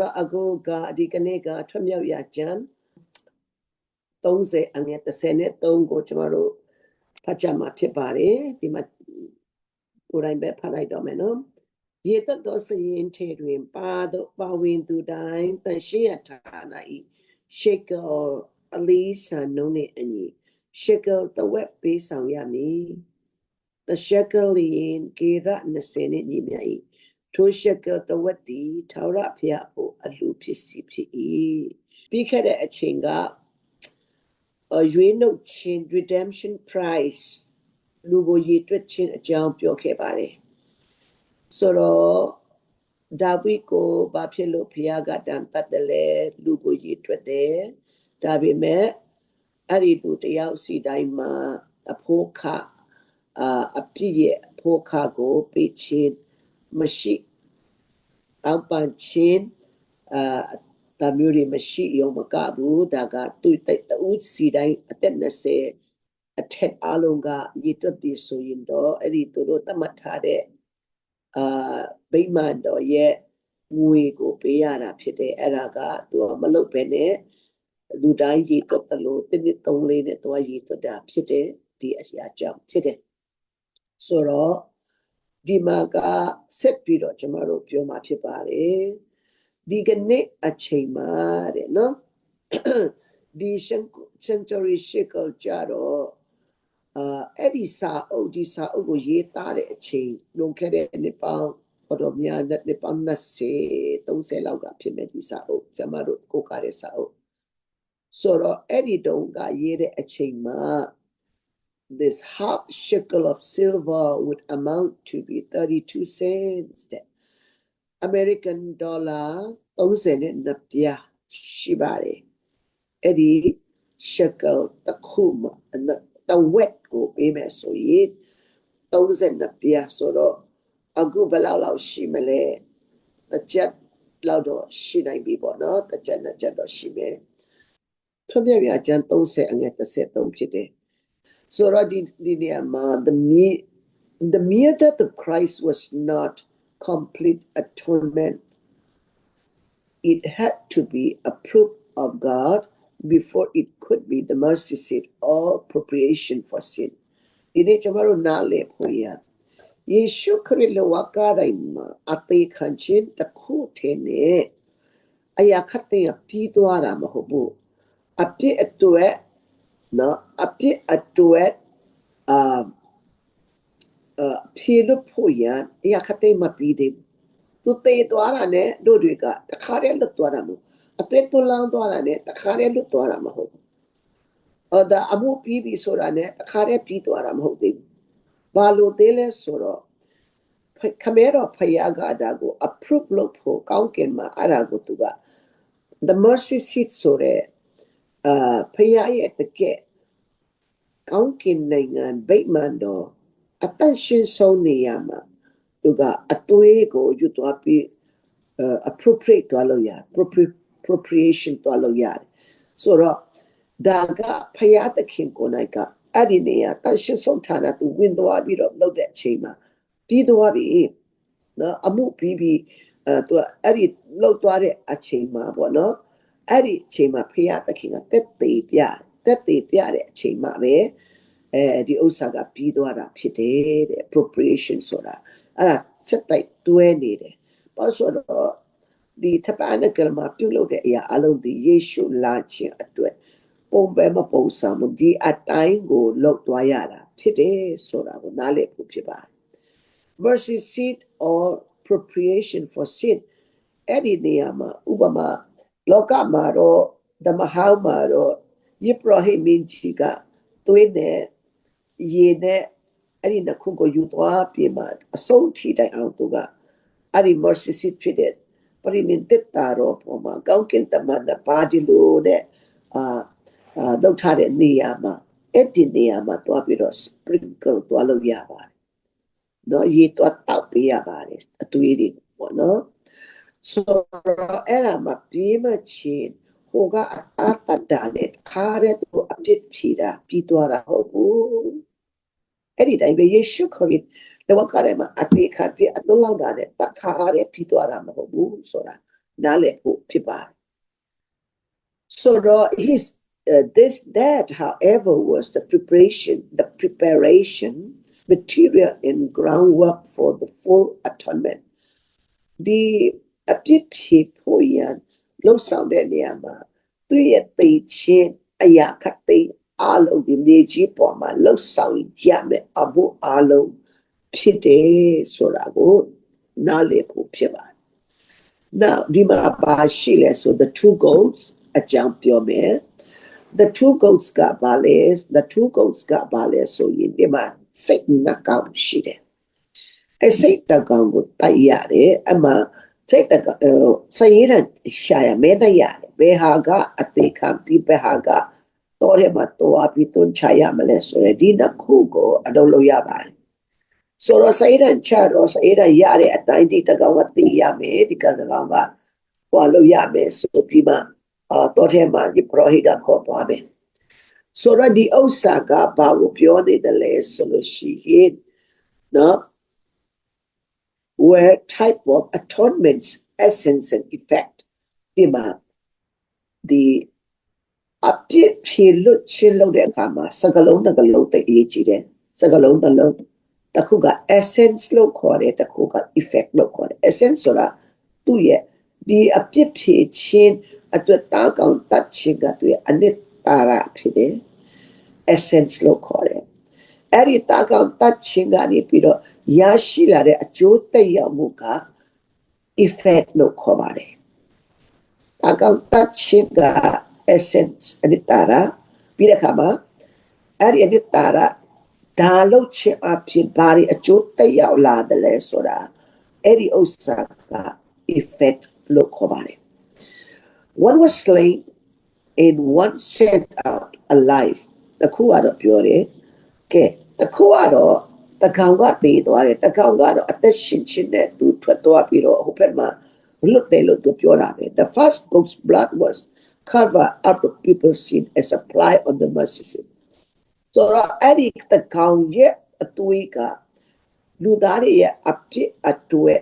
တော့အခုကအဒီကနေ့ကထွတ်မြောက်ရာကျမ်း30အငယ်33ကိုကျမတို့ဖတ်ကြမှာဖြစ်ပါတယ်ဒီမှာကိုယ်တိုင်ပဲဖတ်လိုက်တော့မယ်နော်ရေတတ်သောစရင်ထေတွင်ပါသောပါဝင်သူတိုင်းတန်ရှင်းရဌာနဤရှေကယ်အလီဆန်နုံးနဲ့အညီရှေကယ်တဝက်ပေးဆောင်ရမည်တရှက်ကယ်လင်ကေရ20နဲ့ညီမြ၏ ထိုရှက်ကယ်တဝက်ဒီထာဝရဘုရားဖို့အလှဖြစ်စီဖြစ်၏ပြီးခဲ့တဲ့အချိန်ကအရွေးနှုတ်ခြင်း redemption price လူကိုရည်တွက်ခြင်းအကြောင်းပြောခဲ့ပါတယ်ဆိုတော့ဒါဝိကိုဘာဖြစ်လို့ဘုရားကတန်တတ်တယ်လဲလူကိုရည်တွက်တယ်ဒါပေမဲ့အဲ့ဒီလူတယောက်စီတိုင်းမှာအဖို့ခအာအပြည့်ရဲ့အဖို့ခကိုပေးခြင်း မရှိအောက်ပန်ချင်းအာဒါမျိုးတွေမရှိရုံမကဘူးဒါကသူ့တိုက်တူးစီတိုင်းအသက်20အထက်အလုံးကရည်တွက်ပြီးဆိုရင်တော့အဲ့ဒီသူတို့သတ်မှတ်ထားတဲ့အာဗိမာန်တော်ရဲ့ငွေကိုပေးရတာဖြစ်တယ်အဲ့ဒါကသူကမလုပ်ဘဲနဲ့လူတိုင်းရည်တွက်တယ်လို့တစ်နှစ်သုံးလေးနဲ့သူကရည်တွက်တာဖြစ်တယ်ဒီအရာကြောင့်ဖြစ်တယ်ဆိုတော့ ဒီမှာကဆက်ပြီးတော့ကျမတို့ပြောမှာဖြစ်ပါတယ်ဒီကနေ့အချိန်မှာတဲ့နော်ဒီ century cycle ကြတော့အာအဲ့ဒီစာအုပ်ဒီစာအုပ်ကိုရေးသားတဲ့အချိန်လွန်ခဲ့တဲ့နှစ်ပေါင်းတော်တော်များတဲ့နှစ်ပေါင်း20 30လောက်ကဖြစ်မဲ့ဒီစာအုပ်ကျမတို့ကိုကားတဲ့စာအုပ်ဆိုတော့အဲ့ဒီတုန်းကရေးတဲ့အချိန်မှာ this half shekel of silver would amount to be 32 cents that American dollar 30နဲ့နှစ်ပြားရှိပါတယ်အဲ့ဒီ shekel တစ်ခုမှာတဝက်ကိုပေးမယ်ဆိုရင်30နှစ်ပြားဆိုတော့အခုဘယ်လောက်လောက်ရှိမလဲတစ်ချက်လောက်တော့ရှိနိုင်ပြီပေါ့နော်တစ်ချက်နှစ်ချက်တော့ရှိမယ်ထွတ်မြတ်ပြကျန်30အငယ်33ဖြစ်တယ် ဆိုတော့ဒီဒီနေရာမှာ the mere the mere that the Christ was not complete atonement it had to be a proof of God before it could be the mercy seat or propitiation for sin ဒီနေ့ကျွန်တော်တို့နားလည်ဖို့ရယေရှုခရစ်လ နဲ့အရာခတ်တဲ့ပြီးသွားတာမဟုတ်ဘူးအပြစ်အတွက်နော်အပြစ်အတွက်အာအဖြေလို့ဖို့ရအရာခတ်တဲ့မပြီးသေးဘူးသူတေးသွားတာနဲ့တို့တွေကတခါတည်းလွတ်သွားတာမဟုတ်အသွေးသွလောင်းသွားတာနဲ့တခါတည်းလွတ်သွားတာမဟုတ်ဘူးအော်ဒါအမှုပြီးပြီဆိုတာနဲ့တခါတည်းပြီးသွားတာမဟုတ်သေးဘူးဘာလို့သေးလဲဆိုတော့ခမဲတော်ဖယားကဒါကို approve လုပ်ဖို့ကောင်းကင်မှာအဲ့ဒါကိုသူက the mercy seat ဆိုတဲ့ အာဖယားရဲ့တကယ်ကောင်းကင်နိုင်ငံဗိမာန်တော်အတန့်ရှင်းဆုံးနေရမှာသူကအသွေးကိုယူသွားပြီး appropriate သွားလို့ရ appropriation သွားလို့ရတယ်ဆိုတော့ဒါကဖယားသခင်ကိုယ်၌ကအဲ့ဒီနေရာတန်ရှင်းဆုံးဌာနသူဝင်သွားပြီးတော့လုပ်တဲ့အချိန်မှာပြီးသွားပြီနော်အမှုပြီးပြီးအဲသူအဲ့ဒီလောက်သွားတဲ့အချိန်မှာပေါ့နော် အဲ့ဒီအချိန်မှာဖယားသခင်ကတက်သေးပြတက်သေးပြတဲ့အချိန်မှာပဲအဲဒီဥစ္စာကပြီးသွားတာဖြစ်တယ်တဲ့ appropriation ဆိုတာအဲ့ဒါချက်တိုက်တွဲနေတယ်ဘာလို့ဆိုတော့ဒီတပန်ကလမှာပြုလုပ်တဲ့အရာအလုံးဒီယေရှုလာခြင်းအတွက်ပုံပဲမပုံစံမဒီအတိုင်းကိုလောက်သွားရတာဖြစ်တယ်ဆိုတာကိုနားလည်ဖို့ဖြစ်ပါတယ် mercy seat or appropriation for sin အဲ့ဒီနေရာမှာဥပမာ လောကမှာတော့ဓမ္မဟောင်းမှာတော့ယေဘရဟိမင်းကြီးကသွေးနဲ့ရေနဲ့အဲ့ဒီနှစ်ခုကိုယူသွားပြင်မှာအဆုံးထိတိုင်အောင်သူကအဲ့ဒီ mercy seat ဖြစ်တဲ့ပရိမင်တက်တာတော့ပေါ်မှာကောင်းကင်တမန်နဲ့ပါဒီလိုတဲ့အာအာလောက်ထားတဲ့နေရာမှာအဲ့ဒီနေရာမှာတွားပြီးတော့ sprinkle တွားလို့ရပါတယ်။တော့ရေတွားတောက်ပေးရပါတယ်အသွေးတွေပေါ့နော်။ ဆိုတော့အဲ့ဒါမှာပြေးမချင်းဟိုကအတတတနဲ့ခါတဲ့သူအပြစ်ဖြီတာပြီးသွားတာဟုတ်ဘူး။အဲ့ဒီတိုင်းပဲယေရှုခရစ်လောကထဲမှာအသေးခတ်ပြီးအလုံးလောက်တာနဲ့တခါရဲပြီးသွားတာမဟုတ်ဘူးဆိုတာ နားလည်ဖို့ဖြစ်ပါတယ် so uh, his uh, this that however was the preparation the preparation material and groundwork for the full atonement ဒီ အပြစ်ဖြေဖို့ရန်လှုပ်ဆောင်တဲ့နေရာမှာသူ့ရဲ့သိချင်းအရာခတ်သိမ်းအားလုံးဒီမြေကြီးပေါ်မှာလှုပ်ဆောင်ရမယ်အဖို့အားလုံးဖြစ်တယ်ဆိုတာကိုနားလည်ဖို့ဖြစ်ပါတယ် now ဒီမှာပါရှိလဲဆို the two goats အကြောင်းပြောမယ် the two goats ကဘာလဲ the two goats ကဘာလဲဆိုရင်ဒီမှာစိတ်နှကောင်ရှိတယ်အဲစိတ်တကောင်ကိုတိုက်ရတယ်အမှ စိတ်တကောင်အဲစရည်ရရှာရမဲတရတယ်ဘယ်ဟာကအသေးခံပြီးဘယ်ဟာကတော့ရမှာတော့ပြီးတွန်းချရမလဲဆိုရယ်ဒီနှစ်ခုကိုအလုပ်လုပ်ရပါတယ်ဆိုတော့စရည်ရချတော့စရည်ရရတဲ့အတိုင်းဒီတကောင်ကသိရမယ်ဒီကတကောင်ကဟောလုပ်ရမယ်ဆိုပြီးမှအာတော့ထဲမှာဒီပရောဟိတခေါ်သွားမယ်ဆိုတော့ဒီဥစ္စာကဘာကိုပြောနေတယ်လဲဆိုလို့ရှိရင်နော် where type of atonement's essence and effect ဒီမှာဒီအပြစ်ဖြေလွတ်ချင်းလုပ်တဲ့အခါမှာစကလုံးတစ်ကလုံးသိအရေးကြီးတယ်စကလုံးတစ်လုံးတစ်ခုက essence လို့ခေါ်တယ်တစ်ခုက effect လို့ခေါ်တယ် essence ဆိုတာသူ့ရဲ့ဒီအပြစ်ဖြေချင်းအတွက်တားကောင်တတ်ချင်းကသူ့ရဲ့အနစ်တာရဖြစ်တယ် essence လို့ခေါ်တယ်အဲ့ဒီတားကောင်တတ်ချင်းကနေပြီးတော့ ရရှိလာတဲ့အကျိုးသက်ရောက်မှုက effect လို့ခေါ်ပါတယ်။အကောင်တချင်းက essence အနိတာရပြီးတဲ့အခါမှာအဲ့ဒီအနိတာရဒါလို့ချင်အဖြစ်ဘာတွေအကျိုးသက်ရောက်လာတယ်လဲဆိုတာအဲ့ဒီဥစ္စာက effect လို့ခေါ်ပါတယ်။ one was slain and one sent out alive တခုကတော့ပြောတယ်ကဲတခုကတော့ တကောင်ကတည်သွားတယ်တကောင်ကတော့အသက်ရှင်ခြင်းနဲ့သူထွက်သွားပြီးတော့ဟိုဘက်မှာလွတ်တယ်လို့သူပြောတာပဲ the first goat's blood was cover up the people's sin as apply on the mercy seat ဆိုတော့အဲ့ဒီတကောင်ရဲ့အသွေးကလူသားတွေရဲ့အပြစ်အတွက်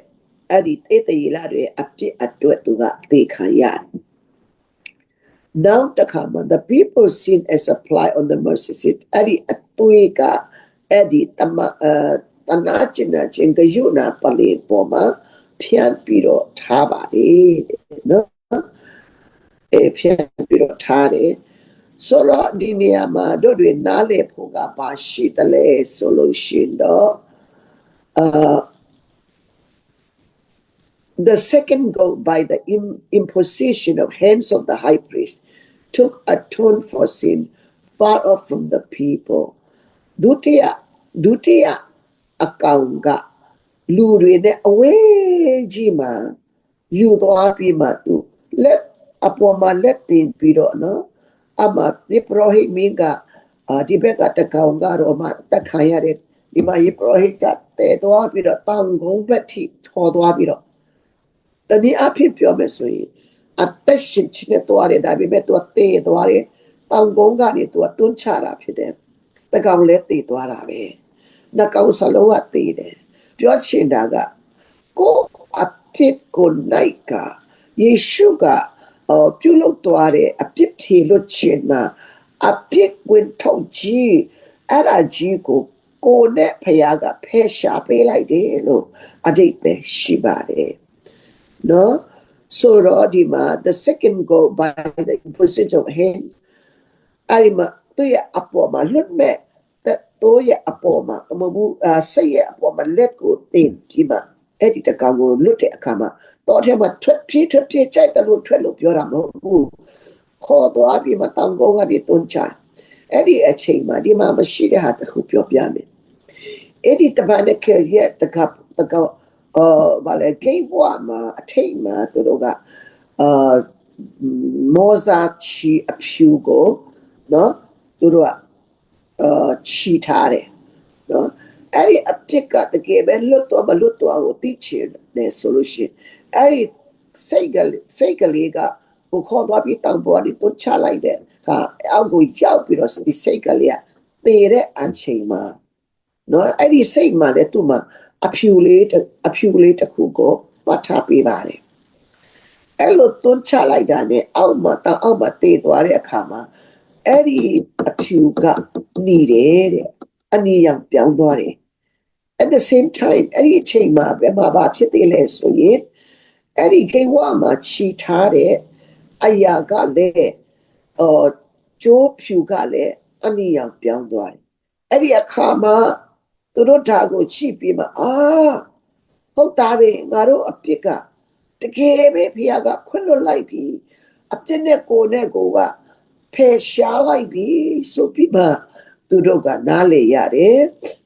အဲ့ဒီတေးတရေလာတွေအပြစ်အတွက်သူကသေခံရတယ် now တခါမှာ the people sin as apply on the mercy seat အဲ့ဒီအသွေးက အဲ့ဒီတမအဲတနာကျင်နာချင်းကယုနာပလေပေါ်မှာဖြန့်ပြီးတော့ထားပါလေတဲ့နော်အဲဖြန့်ပြီးတော့ထားတယ်ဆိုတော့ဒီနေရာမှာတို့တွေနားလည်ဖို့ကဘာရှိတယ်လဲဆိုလို့ရှိရင်တော့အာ The second go by the im- imposition of hands of the high priest took atone for sin far off from the people. ဒုတိယဒုတိယအကောင်ကလူတွေနဲ့အဝေးကြီးမှာယူသွားပြီးမှသူလက်အပေါ်မှာလက်တင်ပြီးတော့နော်အမဒီပရောဟိတ်မင်းကအာဒီဘက်ကတကောင်ကတော့မှတက်ခံရတဲ့ဒီမှာဒီပရောဟိတ်ကတဲသွားပြီးတော့တောင်ကုန်းဘက်ထိထော်သွားပြီးတော့တနည်းအားဖြင့်ပြောမယ်ဆိုရင်အသက်ရှင်ခြင်းနဲ့သွားတယ်ဒါပေမဲ့သူကတေးသွားတယ်တောင်ကုန်းကနေသူကတွန်းချတာဖြစ်တယ် တကောင်လည်းတေးသွားတာပဲနှကောင်စလုံးကတေးတယ်ပြောချင်တာကကိုယ်အဖြစ်ကိုနိုင်ကယေရှုကအော်ပြုလုပ်သွားတဲ့အပြစ်ဖြေလွတ်ခြင်းမှာအပြစ်ဝင်ထုတ်ကြီးအဲ့ဒါကြီးကိုကိုယ်နဲ့ဖခင်ကဖယ်ရှားပေးလိုက်တယ်လို့အတိတ်ပဲရှိပါတယ်နော်ဆိုတော့ဒီမှာ the second go by the imposition of hand အဲ့ဒီမှာ သူရဲ့အပေါ်မှာလွတ်မဲ့တိုးရဲ့အပေါ်မှာမဟုတ်ဘူးအာစိတ်ရဲ့အပေါ်မှာလက်ကိုတင်ဒီမှာအဲ့ဒီတကောင်ကိုလွတ်တဲ့အခါမှာတော့ထဲမှာထွက်ပြေးထွက်ပြေးကြိုက်တယ်လို့ထွက်လို့ပြောတာမဟုတ်ဘူးခေါ်သွားပြီးမှတောင်ကုန်းကနေတွန်းချအဲ့ဒီအချိန်မှာဒီမှာမရှိတဲ့ဟာတစ်ခုပြောပြမယ်အဲ့ဒီတပန်နဲ့ခဲရဲ့တကတကအော်ဗာလေဂိတ်ဘွားမှာအထိတ်မှာသူတို့ကအာမောဇာချီအဖြူကိုနော် သူတို့ကအာချီထားတယ်နော်အဲ့ဒီအဖြစ်ကတကယ်ပဲလွတ်တော့မလွတ်တော့ကိုသိချင်တယ်ဆိုလို့ရှိရင်အဲ့ဒီစိတ်ကလေးစိတ်ကလေးကဟိုခေါ်သွားပြီးတောင်ပေါ်ကနေတွချလိုက်တဲ့ဟာအောက်ကိုရောက်ပြီးတော့ဒီစိတ်ကလေးကသေတဲ့အချိန်မှာနော်အဲ့ဒီစိတ်မှာလည်းသူ့မှာအဖြူလေးတစ်အဖြူလေးတစ်ခုကိုပတ်ထားပေးပါတယ်အဲ့လိုတွန်းချလိုက်တာနဲ့အောက်မှာတောင်အောက်မှာတေးသွားတဲ့အခါမှာအဲ့ဒီအ ဖြူကနေတယ်တဲ့အနီရောင်ပြောင်းသွားတယ် at the same time အဲ့ဒီအချိန်မှာဘယ်မှာဘာဖြစ်သေးလဲဆိုရင်အဲ့ဒီကိဝါမှာခြီထားတဲ့အရာကလည်းအော်ကျိုးဖြူကလည်းအနီရောင်ပြောင်းသွားတယ်အဲ့ဒီအခါမှာသူတို့ဓာတ်ကိုချိပြီးမှအာဟုတ်တာပဲငါတို့အပြစ်ကတကယ်ပဲဖခင်ကခွင့်လွတ်လိုက်ပြီအပြစ်နဲ့ကိုယ်နဲ့ကိုယ်က ဖယ်ရှားလိုက်ပြီဆိုပြီးမှသူတို့ကနားလေရတယ်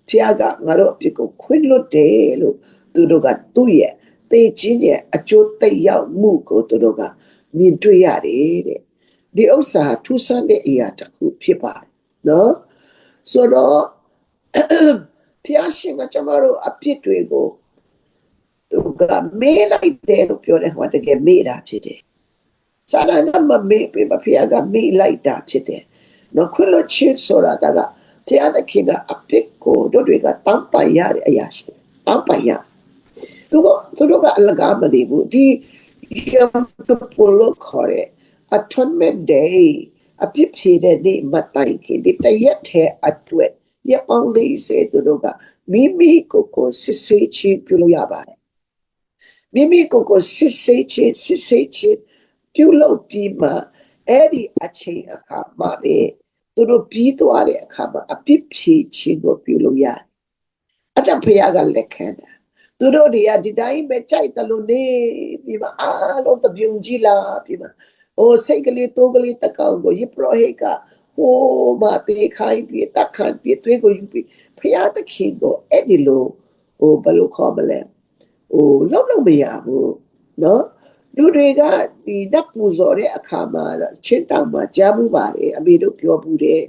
ဖခင်ကငါတို့အပြစ်ကိုခွင့်လွတ်တယ်လို့သူတို့ကသူ့ရဲ့သေခြင်းရဲ့အကျိုးသက်ရောက်မှုကိုသူတို့ကမြင်တွေ့ရတယ်တဲ့ဒီဥစ္စာထူးဆန်းတဲ့အရာတစ်ခုဖြစ်ပါတယ်နော်ဆိုတော့ဖျားရှင်ကကျမတို့အဖြစ်တွေကိုသူကမေးလိုက်တယ်လို့ပြောတယ်ဟောတကယ်မေးတာဖြစ်တယ်။ စာရဏမမေးပေမဖျားကမေးလိုက်တာဖြစ်တယ်။နော်ခွလို့ချစ်ဆိုတာကဖျားသခင်ကအဖြစ်ကိုတို့တွေကတောင်းပန်ရတဲ့အရာရှိတယ်။တောင်းပန်ရ။သူကသူတို့ကအလကားမနေဘူးဒီယမ်ကပလို့ခေါ်တဲ့ atonement day အပြစ်ဖြေတဲ့နေ့မတိုင်ခင်ဒီတရက်ထဲအတွက်ရပောင်းလေးစေသူတို့ကမိမိကိုယ်ကိုစစ်ဆေးခြင်းပြုလို့ရပါတယ်မိမိကိုယ်ကိုစစ်ဆေးခြင်းစစ်ဆေးခြင်း ပြုလုပ်ပြီးမှအဲ့ဒီအချိန်အခါမှာလေသူတို့ပြီးသွားတဲ့အခါမှာအပြစ်ဖြေခြင်းကိုပြုလို့ရတယ်အတဖယားကလက်ခံတာသူတို့တွေကဒီတိုင်းပဲကြိုက်တယ်လို့နေပြီးမှအားလုံးတပြုံကြီးလာပြီးမှဟိုစိတ်ကလေးတိုးကလေးတကောင်ကိုယပရောဟိတ်ကဟိုမှာတေခိုင်းပြီးတက်ခန့်ပြီးသွေးကိုယူပြီးဖရာသခင်ကိုအဲ့ဒီလိုဟိုဘယ်လိုခေါ်မလဲဟိုလောက်လောက်မရဘူးနော် လူတွေကဒီဓာတ်ပူဇော်တဲ့အခါမှာချင်းတောင်မှာကြားမှုပါတယ်အမေတို့ပြောဘူးတယ်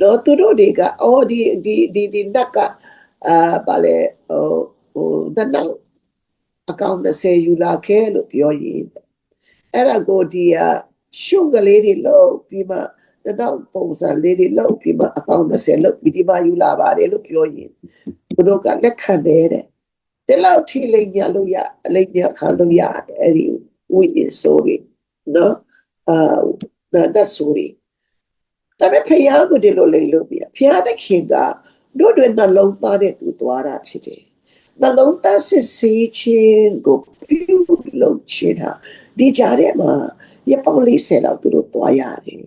နော်သူတို့တွေကအော်ဒီဒီဒီဒီဓာတ်ကအာပါလေဟိုဟိုဓာတ်နောက်အကောင့်30ယူလာခဲလို့ပြောရင်အဲ့ဒါကိုဒီကရှုံကလေးတွေလို့ပြီးမှတော့ပုံစံလေးတွေလောက်ပြီးမှအကောင့်20လောက်ပြီးဒီမှာယူလာပါတယ်လို့ပြောရင်သူတို့ကလက်ခံတယ်တဲ့ ဒီလောက်ထိလိမ့်ညလို့ရအလိမ့်ညခံလို့ရအဲ့ဒီဝိညာဉ်ဆိုပြီးနော်အာဒါဒါဆိုပြီးဒါပေမဲ့ဖယားကိုဒီလိုလိမ့်လို့ပြဖယားတဲ့ခင်ကတို့တွေနှလုံးသားတဲ့သူသွားတာဖြစ်တယ်နှလုံးသားစစ်ဆေးခြင်းကိုပြုလုပ်ခြင်းဟာဒီကြားထဲမှာရပောင်းလေးဆယ်လောက်သူတို့သွားရတယ်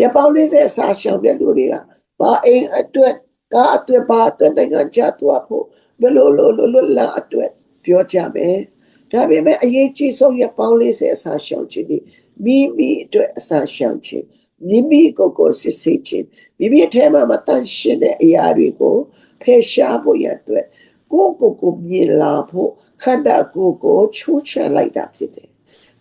ရပောင်း40စာရှောင်တဲ့လူတွေကဘာအိမ်အတွက်ကားအတွက်ဘာအတွက်နိုင်ငံခြားသွားဖို့ ဘယ်လိုလိုလိုလိုလာအတွက်ပြောကြမယ်ဒါပေမဲ့အရေးကြီးဆုံးရပောင်း40စာရှောင်ခြင်းဒီမိမိအတွက်အစာရှောင်ခြင်းမိမိကိုယ်ကိုယ်စစ်ဆေးခြင်းမိမိအထဲမှာမတန်ရှင်းတဲ့အရာတွေကိုဖယ်ရှားဖို့ရအတွက်ကိုယ့်ကိုယ်ကိုမြင်လာဖို့ခန္ဓာကိုယ်ကိုချိုးချလိုက်တာဖြစ်တယ်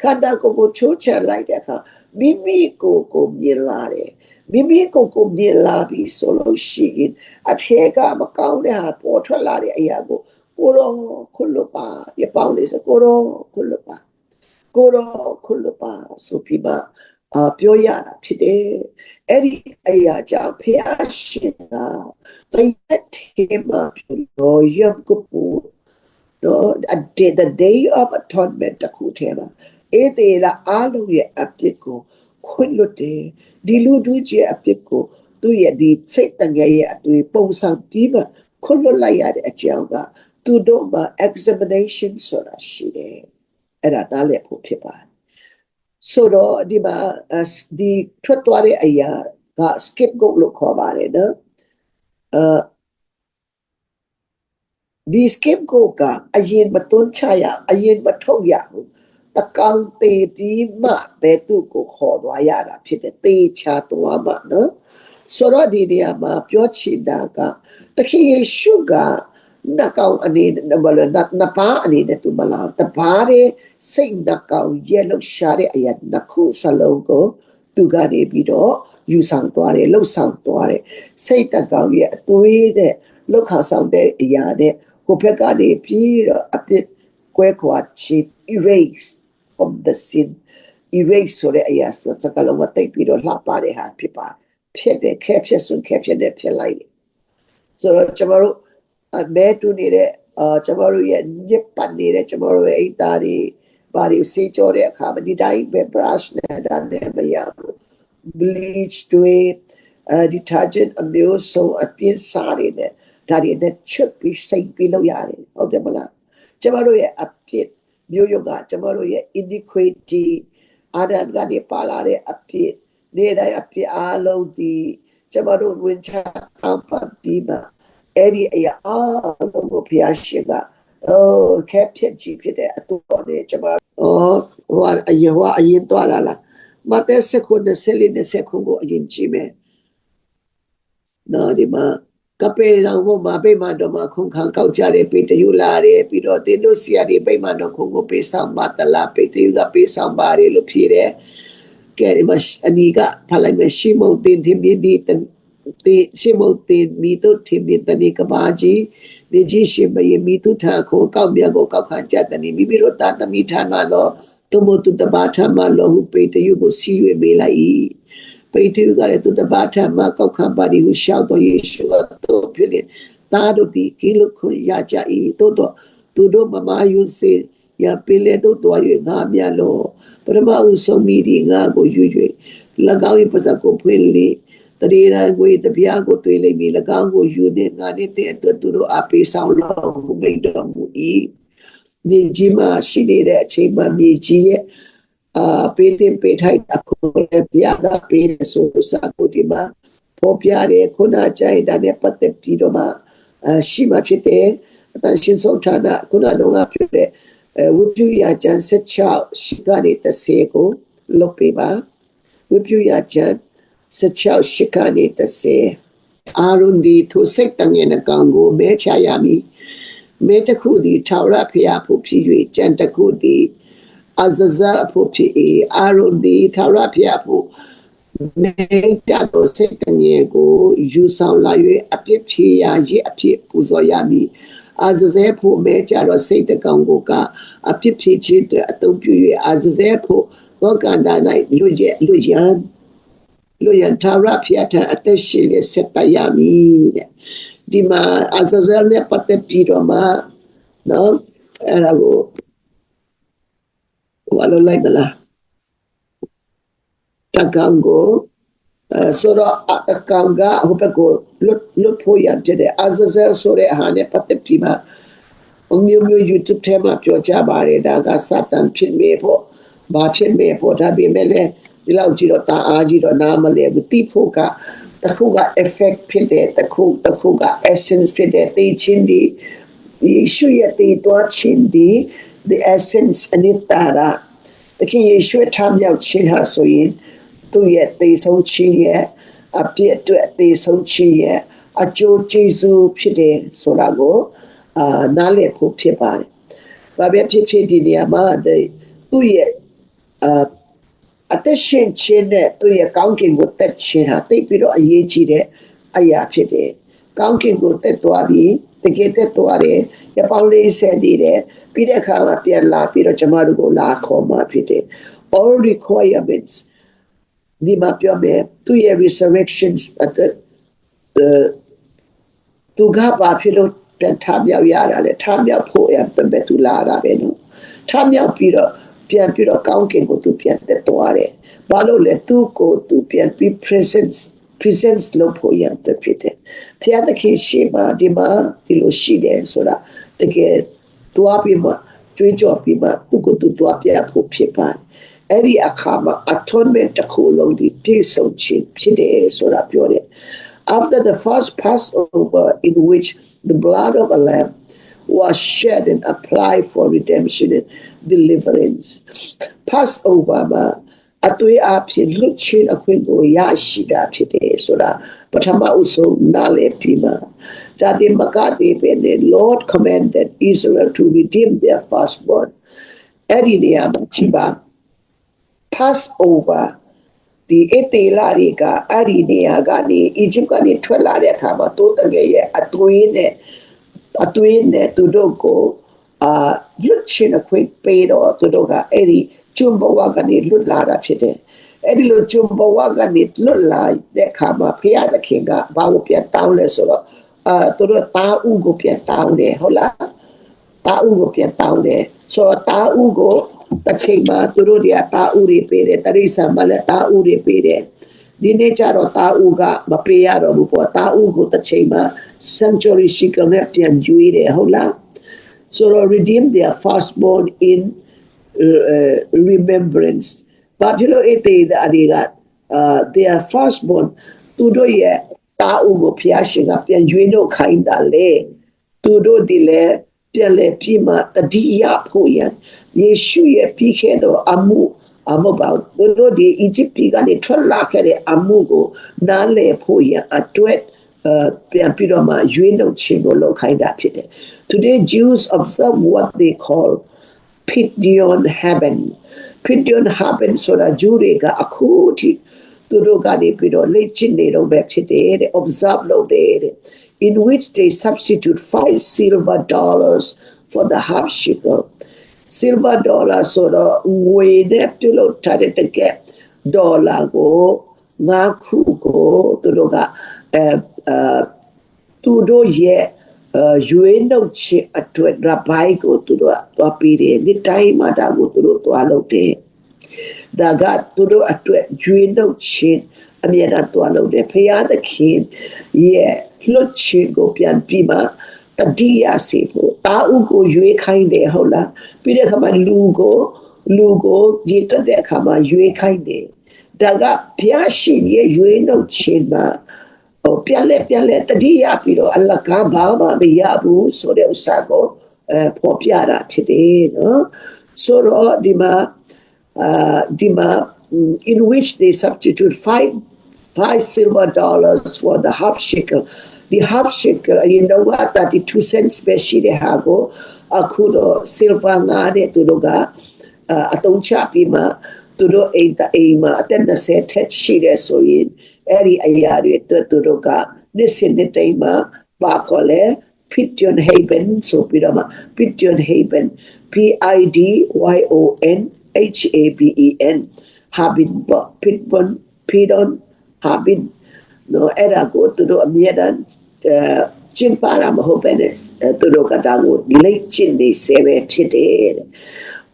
ခန္ဓာကိုယ်ကိုချိုးချလိုက်တဲ့အခါမိမိကိုယ်ကိုမြင်လာတယ် မိမိကိုယ်ကိုမြင်လာပြီဆိုလို့ရှိရင်အထက်ကမကောင်းတဲ့ဟာပေါ်ထွက်လာတဲ့အရာကိုကိုရောခွလွတ်ပါရပောင်းလေးစကိုရောခွလွတ်ပါကိုရောခွလွတ်ပါဆိုပြီးမှအာပြောရတာဖြစ်တယ်အဲ့ဒီအရာကြောင့်ဖះရှင်ကတရက်ထဲမှာပြောလို့ရကုပူတော့ the day of atonement တခုထဲမှာအေးသေးလားအားလုံးရဲ့အပြစ်ကိုခွင့်လွတ်တယ် ဒီလူဒုကြီးအပြစ်ကိုသူ့ရဲ့ဒီစိတ်တငယ်ရဲ့အတွေ့ပုံစံပြီးမှခွင့်လွတ်လိုက်ရတဲ့အကြောင်းကသူတို့မှာ examination ဆိုတာရှိတယ်အဲ့ဒါသားလည်းဖို့ဖြစ်ပါတယ်ဆိုတော့ဒီမှာဒီထွက်သွားတဲ့အရာက scapegoat လို့ခေါ်ပါတယ်နော်အာဒီ scapegoat ကအရင်မတွန်းချရအရင်မထုတ်ရဘူး တကောင်တေပြီးမှဘယ်သူကိုခေါ်သွားရတာဖြစ်တယ်တေချာသွားမှနော်ဆိုတော့ဒီနေရာမှာပြောချင်တာကတခင်ယေရှုကနှကောင်အနေနဲ့ဘယ်လိုနှပါအနေနဲ့သူမလားတပါးတဲ့စိတ်နှကောင်ရဲ့လှရှာတဲ့အရာနှစ်ခုစလုံးကိုသူကနေပြီးတော့ယူဆောင်သွားတယ်လှုပ်ဆောင်သွားတယ်စိတ်တကောင်ရဲ့အသွေးတဲ့လှုပ်ခါဆောင်တဲ့အရာတဲ့ဟိုဘက်ကနေပြီးတော့အပြစ်ကွဲခွာချစ် erase of the sin erase ဆိုတဲ့အရာစကလုံးမတိတ်ပြီးတော့လှပတဲ့ဟာဖြစ်ပါဖြစ်တယ်ခဲဖြစ်စွန်ခဲဖြစ်တယ်ဖြစ်လိုက်တယ်ဆိုတော့ကျွန်တော်တို့အမဲတူနေတဲ့အာကျွန်တော်တို့ရဲ့ညစ်ပတ်နေတဲ့ကျွန်တော်တို့ရဲ့အိတ်သားတွေဘာတွေစေးကြောတဲ့အခါမှာဒီတိုင်းပဲ brush နဲ့ဒါနဲ့မရဘူး bleach တွေအဲ detergent အမျိုးစုံအပြင်းစားတွေနဲ့ဒါတွေနဲ့ချွတ်ပြီးစိတ်ပြီးလုပ်ရတယ်ဟုတ်တယ်မလားကျမတို့ရဲ့အပြစ် မျိုးရုပ်ကကျမတို့ရဲ့ iniquity အာဒမ်ကနေပါလာတဲ့အပြစ်နေ့တိုင်းအပြစ်အားလုံးဒီကျမတို့ဝင်ချအောင်ပတ်ပြီးမှအဲ့ဒီအရာအားလုံးကိုဖျားရှင်ကအိုးခက်ဖြစ်ကြည့်ဖြစ်တဲ့အတူတော်နဲ့ကျမအော်ဟိုအရင်ဟိုအရင်သွားလာလားမတ်သက်စခုနဲ့ဆယ်လေးနဲ့ဆက်ခုကိုအရင်ကြည့်မယ်နော်ဒီမှာ ကပေလောင်ကိုမပိတ်မတော့မခုန်ခံကောက်ကြတယ်ပေတယူလာတယ်ပြီးတော့တင်းတို့စီရဒီပိတ်မတော့ခုန်ကိုပေးဆောင်ပါတလားပေတယူကပေးဆောင်ပါတယ်လို့ဖြေတယ်ကဲဒီမှာအနီကဖလိုက်မယ်ရှိမုံတင်တင်ပြီးဒီတေရှိမုံတင်မီတို့တင်ပြီးတဏီကဘာကြီးမြေကြီးရှိမယမီတုထာကိုကောက်မြတ်ကိုကောက်ခံကြတဲ့မိမိတို့တာသမီဌာနတော့တမို့တုတဘာထမလောဟုပေတယူကိုစီရွေပေးလိုက်၏ ပေတယူကလည်းသူတဘာထမကောက်ခံပါဒီဟုရှောက်တော်ယေရှုတော်ဖြစ်လေသားတို့ဒီကိလုခွန်ရကြ၏တို့တော့သူတို့မမယုစေရပေလေတို့တော်၍ငါမြတ်လို့ပရမဥဆုံးမိဒီငါကိုယူ၍၎င်း၏ပါဇက်ကိုဖွင့်လေတရေရကိုတပြားကိုတွေးလိုက်ပြီး၎င်းကိုယူနေငါနေတဲ့အတွက်သူတို့အပေးဆောင်လို့မိတ်တော်မူ၏ဒီကြီးမှာရှိနေတဲ့အချိန်မှာမြေကြီးရဲ့ အာပေးတင်ပေးထိုက်အခုလည်းပြာကပေးရဆိုစာကိုဒီမှာပေါ်ပြတဲ့ခုနကြိုင်တဲ့နဲ့ပတ်သက်ပြီးတော့မှအရှိမှဖြစ်တဲ့အတန်ရှင်ဆုံးဌာနခုနတော့ကဖြစ်တဲ့အဲဝိပုယကျန်16ရှိကနေ30ကိုလုတ်ပေးပါဝိပုယကျန်16ရှိကနေ30အာရုံဒီသူစိတ်တငယ်နှကောင်ကိုမဲချရမည်မဲတစ်ခုဒီထာဝရဖျားဖို့ဖြစ်၍ကြံတစ်ခုဒီ အဇဇာဖို့ဖြစ်၏အာရုံဒီထာဝရဖျားဖို့မဲတတ်စိတ်တငယ်ကိုယူဆောင်လာ၍အပြစ်ဖြေရာရဲ့အဖြစ်ပူဇော်ရမည်အာဇဇဲဖို့မဲကြတော့စိတ်တကောင်ကိုကအပြစ်ဖြေခြင်းအတွက်အသုံးပြု၍အာဇဇဲဖို့ဘောကန္တာ၌လွတ်ရလွတ်ရန်လွတ်ရန်ထာဝရဖျားထံအသက်ရှင်ရဆက်တရမည်တဲ့ဒီမှာအာဇဇဲနဲ့ပတ်သက်ပြီးတော့မှနော်အဲ့ဒါကို ဘာလို့လိုက်မလားတကောင်ကိုအဲဆိုတော့အကောင်ကဟိုဘက်ကိုလွတ်လွတ်ဖို့ရပြတဲ့အဇဇဲဆိုတဲ့ဟာနဲ့ပတ်သက်ပြီးမှအမျိုးမျိုး YouTube ထဲမှာပြောကြပါတယ်ဒါကစာတန်ဖြစ်မေဖို့ဘာဖြစ်မေဖို့ဒါပေမဲ့လည်းဒီလောက်ကြည့်တော့တာအားကြီးတော့နားမလဲဘူးတိဖို့ကတခုက effect ဖြစ်တဲ့တခုတခုက essence ဖြစ်တဲ့တေးချင်းဒီယေရှုရဲ့တေးတော်ချင်းဒီ the essence အနိတ္တရာတခင်ယေရှုထမ်းရောက်ခြင်းဟာဆိုရင်သူ့ရဲ့တေဆုံးခြင်းရဲ့အပြစ်အတွက်တေဆုံးခြင်းရဲ့အကျိုးကျေးဇူးဖြစ်တယ်ဆိုတာကိုအာနားလည်ဖို့ဖြစ်ပါတယ်။ဘာပဲဖြစ်ဖြစ်ဒီနေရာမှာသူ့ရဲ့အာအသက်ရှင်ခြင်းနဲ့သူ့ရဲ့ကောင်းကင်ကိုတက်ခြင်းဟာတိတ်ပြီးတော့အရေးကြီးတဲ့အရာဖြစ်တယ်။ကောင်းကင်ကိုတက်သွားပြီး တကယ်တက်သွားတယ်။ရပောင်းလေးဆက်နေတယ်။ပြီးတဲ့အခါမှာပြန်လာပြီးတော့ကျမတို့ကိုလာခေါ်มาဖြစ်တယ်။ all requirements ဒီမှာပြောမယ်သူရဲ့ resurrections at the the သူကဘာဖြစ်လို့ပြန်ထမြောက်ရတာလဲထမြောက်ဖို့ရတဲ့သူလာတာပဲနော်ထမြောက်ပြီးတော့ပြန်ပြီးတော့ကောင်းကင်ကိုသူပြန်တက်သွားတယ်ဘာလို့လဲသူကိုသူပြန်ပြီး presence presence လို့ဖို့ရတဲ့ဖြစ်တယ်ဖျားသခင်ရှိမှဒီမှာဒီလိုရှိတယ်ဆိုတာတကယ်တွားပြီးမှကြွေးကြော်ပြီးမှသူကိုသူတွားပြဖို့ဖြစ်ပါတယ်အဲ့ဒီအခါမှာ atonement တစ်ခုလုံးဒီပြည့်စုံခြင်းဖြစ်တယ်ဆိုတာပြောတယ် after the first Passover in which the blood of a lamb was shed and applied for redemption and deliverance Passover မှာ အသွေးအဖြစ်လွတ်ချင်းအခွင့်ကိုရရှိတာဖြစ်တယ်ဆိုတာပထမအဆုံးနားလည်ပြီးမှဒါဒီမကတိပဲလေ Lord commanded Israel to redeem their firstborn အဲ့ဒီနေရာမှာကြည်ပါ Passover ဒီအတေလာတွေကအဲ့ဒီနေရာကနေအီဂျစ်ကနေထွက်လာတဲ့အခါမှာတိုးတငယ်ရဲ့အသွေးနဲ့အသွေးနဲ့သူတို့ကိုအာလွတ်ချင်အခွင့်ပေးတော့သူတို့ကအဲ့ဒီ ကျွန်းဘဝကနေလွတ်လာတာဖြစ်တယ်အဲ့ဒီလိုကျွန်းဘဝကနေလွတ်လာတဲ့အခါမှာဖခင်သခင်ကဘာကိုပြန်တောင်းလဲဆိုတော့အာသူတို့တာဥကိုပြန်တောင်းတယ်ဟုတ်လားတာဥကိုပြန်တောင်းတယ်ဆိုတော့တာဥကိုတစ်ချိန်မှာသူတို့တွေကတာဥတွေပေးတယ်တရိษံမှာလည်းတာဥတွေပေးတယ်ဒီနေ့ကျတော့တာဥကမပေးရတော့ဘူးပေါ့တာဥကိုတစ်ချိန်မှာ century shekel နဲ့ပြန်ကျွေးတယ်ဟုတ်လား so redeem their firstborn in uh, remembrance ဘာဖြစ်လို့အဲ့ဒီအဒီက uh, their firstborn သူတို့ရဲ့တာအုပ်ကိုဖျားရှင်ကပြန်ရွေးလို့ခိုင်းတာလေသူတို့ဒီလေပြန်လေပြမတတိယဖို့ရန်ယေရှုရဲ့ပြီးခဲ့သောအမှုအမပေါ့သူတို့ဒီအီဂျစ်ပြည်ကနေထွက်လာခဲ့တဲ့အမှုကိုနားလည်ဖို့ရန်အတွက် uh, ပြန်ပြီးတော့မှရွေးနှုတ်ခြင်းကိုလုပ်ခိုင်းတာဖြစ်တယ် Today Jews observe what they call Pidyon Heaven Pidyon Heaven ဆိုတာဂျူတွေကအခုထိသူတို့ကနေပြီးတော့လေ့ကျင့်နေတော့ပဲဖြစ်တယ်တဲ့ observe လုပ်တယ်တဲ့ in which they substitute 5 silver dollars for the half shekel silver dollar ဆိုတော့ငွေနဲ့ပြုလုပ်ထားတဲ့တကယ်ဒေါ်လာကိုငါးခုကိုသူတို့ကအဲအဲသူတို့ရဲ့အဲ ရွေးနှုတ်ခြင်းအတွက်ရဘိုင်ကိုသူတို့ကသွားပြီးတယ်ဒီတိုင်းမှာဒါကိုသူတို့သွားလုပ်တယ်ဒါကသူတို့အတွက်ရွေးနှုတ်ခြင်းအမြဲတမ်းသွားလုပ်တယ်ဖရာသခင်ရဲ့လွတ်ခြင်းကိုပြန်ပြီးမှတတိယစီဖို့တာဥကိုရွေးခိုင်းတယ်ဟုတ်လားပြီးတဲ့အခါမှာလူကိုလူကိုရည်တွက်တဲ့အခါမှာရွေးခိုင်းတယ်ဒါကဘုရားရှင်ရဲ့ရွေးနှုတ်ခြင်းမှာ ဟိုပြန်လဲပြန်လဲတတိယပြီးတော့အလကားဘာမှမရဘူးဆိုတဲ့ဥစ္စာကိုအဲပေါ်ပြတာဖြစ်တယ်နော်ဆိုတော့ဒီမှာအာဒီမှာ in which they substitute five five silver dollars for the half shekel the half shekel you know what 32 cents ပဲရှိတဲ့ဟာကိုအခုတော့ silver ငါးတဲ့သူတို့ကအတုံးချပြီးမှသူတို့အိမ်တအိမ်မှာအသက်20ထက်ရှိတဲ့ဆိုရင်အဲ့ဒီအရာတွေအတွက်သူတို့ကနေ့စဉ်နေ့တိုင်းမှာပါခေါ်လဲ Pigeon Haven ဆိုပြီးတော့မှ Pigeon Haven P I D Y O N H A B E N Habin Pigeon Pigeon Habin နော်အဲ့ဒါကိုသူတို့အမြဲတမ်းအဲကျင့်ပါတာမဟုတ်ပဲနဲ့သူတို့ကဒါကိုလိတ်ကျင့်နေစေပဲဖြစ်တယ်တဲ့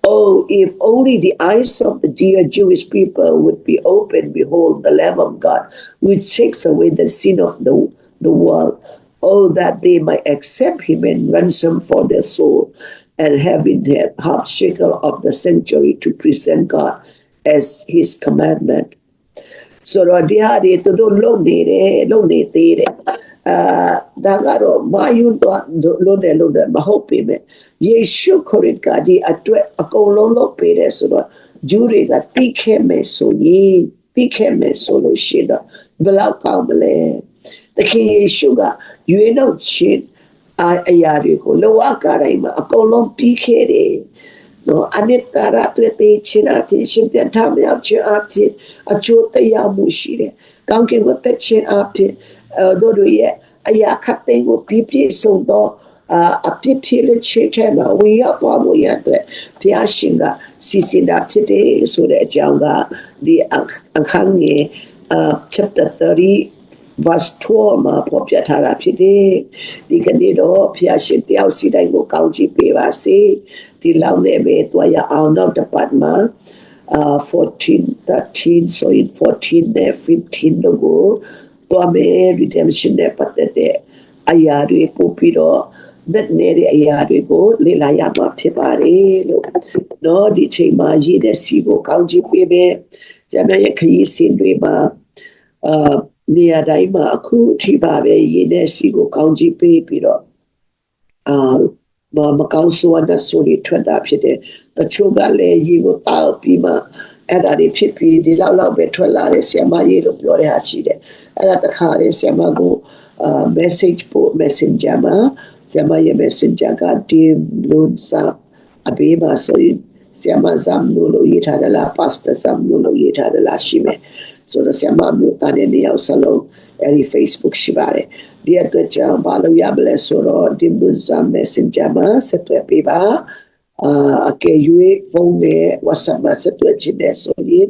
Oh, if only the eyes of the dear Jewish people would be open, behold, the Lamb of God, which takes away the sin of the, the world. Oh, that they might accept him and ransom for their soul, and having their half shekel of the sanctuary to present God as his commandment. ဆိုတော့ဒီဟာတွေသူတို့လုံနေတယ်လုံနေသေးတယ် အာဒါကတော့မာယွန်းတော့လုံတယ်လုံတယ်မဟုတ်ပေမဲ့ယေရှုခရစ်ကဒီအတွက်အကုန်လုံးလုပ်ပေးတယ်ဆိုတော့ဂျူးတွေကတိခဲ့မယ်ဆိုရင်တိခဲ့မယ်ဆိုလို့ရှိတော့ဘယ်လောက်ကောင်းမလဲတခင်ယေရှုကရွေးနှုတ်ခြင်းအအရာတွေကိုလောကတိုင်းမှာအကုန်လုံးပြီးခဲ့တယ်နော်အနိတ္တရတွေ့တဲ့ချင်းအဖြစ်ရှင်ပြန်ထမြောက်ခြင်းအဖြစ်အကျိုးတရားမှုရှိတယ်။ကောင်းကင်ကိုတက်ခြင်းအဖြစ်အဲ တို့တို့ရဲ့အရာခတ်တဲ့ကိုပြည့်ပြည့်စုံတော့အာအပြစ်ဖြစ်လို့ချင်းထဲမှာဝင်ရောက်သွားဖို့ရတဲ့ဘုရားရှင်ကစီစဉ်တာဖြစ်တယ်ဆိုတဲ့အကြောင်းကဒီအခန်းငယ်အာ chapter 30 verse 12မှာပေါ်ပြထားတာဖြစ်တယ်ဒီကနေ့တော့ဘုရားရှင်တယောက်စီတိုင်းကိုကောင်းချီးပေးပါစေဒီလောက်နဲ့ပဲတွားရအောင်နောက်တစ်ပတ်မှာအာ14 13 so in 14နဲ့15တို့ကို တွားမယ် redemption နဲ့ပတ်သက်တဲ့အရာတွေပို့ပြီးတော့သက်နေတဲ့အရာတွေကိုလေ့လာရမှာဖြစ်ပါတယ်လို့တော့ဒီချိန်မှာရည်တဲ့စီကိုကောင်းချီးပေးမယ်ဇာမရဲ့ခရီးစဉ်တွေမှာအာနေရာတိုင်းမှာအခုအထိပါပဲရည်တဲ့စီကိုကောင်းချီးပေးပြီးတော့အာမမကောင်းဆိုတဲ့ဆိုတွေထွက်တာဖြစ်တယ်တချို့ကလည်းရေကိုတောက်ပြီးမှအဲ့ဒါတွေဖြစ်ပြီးဒီလောက်လောက်ပဲထွက်လာတဲ့ဆရာမရေလို့ပြောတဲ့ဟာရှိတယ် အဲ့ဒါတခါလေးဆရာမကိုအာ message ပို့ messenger မှာဆရာမရဲ့ messenger ကဒီလုံးစာအဘေးမှာဆိုရင်ဆရာမဇမ်လို့လို့ရေးထားတယ်လား pastor ဇမ်လို့လို့ရေးထားတယ်လားရှိမယ်ဆိုတော့ဆရာမမျိုးတာတဲ့နေရာဆလုံးအဲ့ဒီ Facebook ရှိပါတယ်ဒီအတွက်ကြောင့်ဘာလို့ရမလဲဆိုတော့ဒီဘုဇမ် messenger မှာဆက်သွယ်ပေးပါအာအကယ်၍ဖုန်းနဲ့ WhatsApp မှာဆက်သွယ်ချင်တယ်ဆိုရင်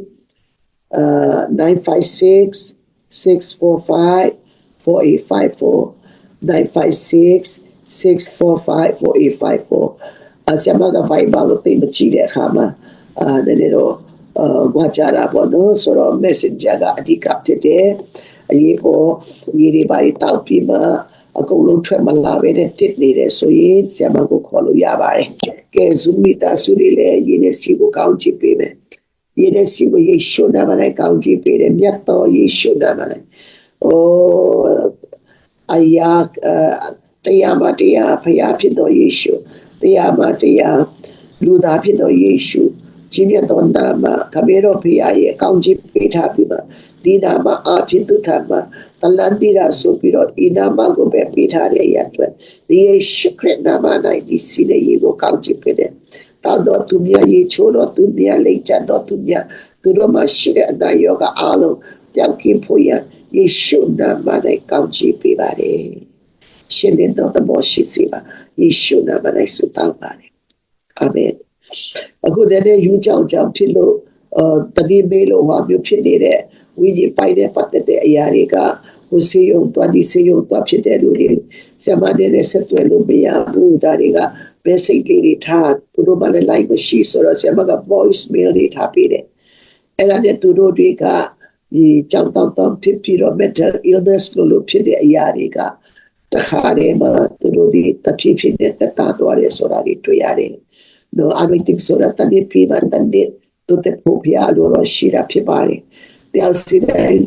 အာ956 645 4854 956 645 4854အစမက Viber လို့သိမကြည့်တဲ့အခါမှာအာနည်းနည်းတော့အာဝါကြတာပေါ့နော်ဆိုတော့ messenger ကအဓိကဖြစ်တယ်အရေးပေါ်ရေးတွေပါတောက်ပြီးမှအကုန်လုံးထွက်မလာပဲနဲ့တစ်နေတယ်ဆိုရင်ဆရာမကိုခေါ်လို့ရပါတယ်ကဲ zoom မိသားစုတွေလည်းရေးနေစီကိုကောင်းကြည့်ပေးမယ် ရေးနေစီကိုယေရှုနာမနဲ့ကောင်းကြည့်ပေးတယ်မြတ်တော်ယေရှုနာမနဲ့အိုးအယာတရားမတရားဖျားဖြစ်တော်ယေရှုတရားမတရားလူသားဖြစ်တော်ယေရှုကြီးမြတ်သောနာမခမေတော်ဖရာရဲ့အကောင်းကြီးပေးထားပြီးမှဒီနာမအဖြစ်သူထမှာတလန်တီရာဆိုပြီးတော့ဤနာမကိုပဲပေးထားတဲ့ရအတွက်ဒီယေရှုခရစ်နာမ၌ဒီစီလေးကိုကောင်းကြီးပေးတယ်။ တောက်တော်သူမြတ်ရေချိုးတော်သူမြတ်လိတ်ချတော်သူမြတ်သူတို့မှာရှိတဲ့အနာရောဂါအလုံးပြောင်းကင်းဖို့ရယေရှုနာမ၌ကောင်းကြီးပေးပါတယ်။ရှင်လင်းတော်တမောရှိစေပါယေရှုနာမ၌ဆုတောင်းပါတယ်။အာမင်။အခုတည်းတည်းယူကြောင်ကြောင်ဖြစ်လို့အာတတိမေးလို့ဟာမျိုးဖြစ်နေတဲ့ဝိညာဉ်ပိုက်တဲ့ပတ်သက်တဲ့အရာတွေကဟိုစေယုံတွားဒီစေယုံတွားဖြစ်တဲ့လူတွေဆရာမတဲ့နဲ့ဆက်သွယ်လို့မရဘူးဒါတွေက ဘယ်စိတ်လေးတွေထားသူတို့ဘာလဲ like မရှိဆိုတော့ဆရာမက voice mail တွေထားပေးတယ်အဲ့ဒါနဲ့သူတို့တွေကဒီကြောင်တောင်တောင်ဖြစ်ပြီးတော့ mental illness လို့လို့ဖြစ်တဲ့အရာတွေကတခါတည်းမှာသူတို့ဒီတဖြစ်ဖြစ်နဲ့တက်တာသွားတယ်ဆိုတာတွေတွေ့ရတယ် no arithmetic ဆိုတာတနေ့ပြပါတနေ့တို့တဲ့ဖို့ပြလို့ရရှိတာဖြစ်ပါတယ်။တရားစီတိုင်း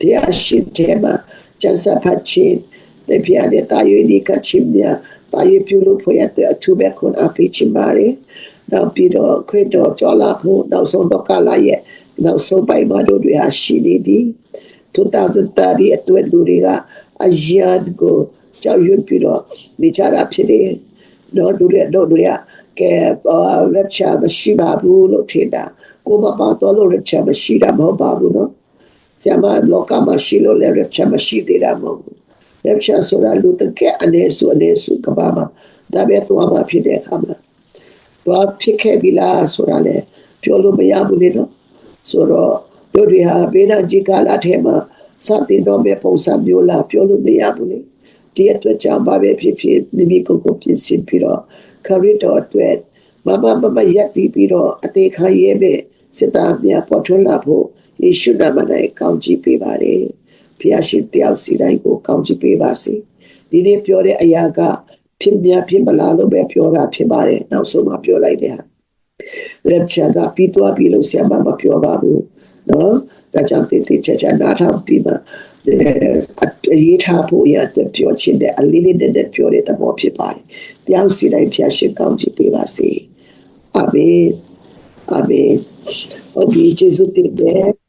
တရားရှိတဲ့မှာကျန်စာဖတ်ခြင်းတဲ့ပြတဲ့တာရွေးဒီကချင်းမြ တာရွေးပြုလို့ဖို့ရတဲ့အထူးပဲခွန်အပိချင်ပါတယ်။နောက်ပြီးတော့ခရစ်တော်ကြောလာဖို့နောက်ဆုံးတော့ကလာရဲ့နောက်ဆုံးပိုင်မှာတို့တွေဟာရှိနေပြီ။2030အတွက်လူတွေကအယံကိုကြောက်ရွံ့ပြီးတော့နေကြတာဖြစ်တယ်။တော့တို့တွေတို့တွေကဲရက်ချာမရှိပါဘူးလို့ထင်တာကိုမပါတော့လို့ရက်ချာမရှိတာမဟုတ်ပါဘူးနော်ဆရာမလောကမှာရှိလို့လည်းရက်ချာမရှိသေးတာမဟုတ်ဘူး ရက်ချာဆိုတာလူတကယ်အနေစုအနေစုကဘာမှာဒါပဲတော့မှာဖြစ်တဲ့အခါမှာတော့ဖြစ်ခဲ့ပြီလားဆိုတာလေပြောလို့မရဘူးလေနော်ဆိုတော့တို့တွေဟာဘေးနာကြီးကာလထဲမှာစတင်တော့မဲ့ပုံစံမျိုးလားပြောလို့မရဘူးလေဒီအတွက်ကြောင့်ဘာပဲဖြစ်ဖြစ်မိမိကိုယ်ကိုပြင်ဆင်ပြီးတော့ခရစ်တော်အတွက်မမမမရက်ပြီးပြီးတော့အသေးခံရဲမဲ့စစ်သားများပေါ်ထွန်းလာဖို့ယေရှုနာမ၌ကောင်းချီးပေးပါတယ်။ ဖျားရှင်တယောက်စီတိုင်းကိုကောင်းချီးပေးပါစေ။ဒီနေ့ပြောတဲ့အရာကဖြစ်များဖြစ်မလားလို့ပဲပြောတာဖြစ်ပါတယ်။နောက်ဆုံးမှပြောလိုက်တဲ့ဟာလက်ချာကပြီးသွားပြီလို့ဆရာမမပြောပါဘူး။နော်။ဒါကြောင့်တိတိကျကျနားထောင်ပြီးမှအရေးထားဖို့ရတဲ့ပြောချင်တဲ့အလေးလေးနဲ့ပြောတဲ့သဘောဖြစ်ပါတယ်။တရားစီတိုင်းဖျားရှင်ကောင်းချီးပေးပါစေ။အာမင်။အာမင်။ဟုတ်ပြီကျေးဇူးတင်တယ်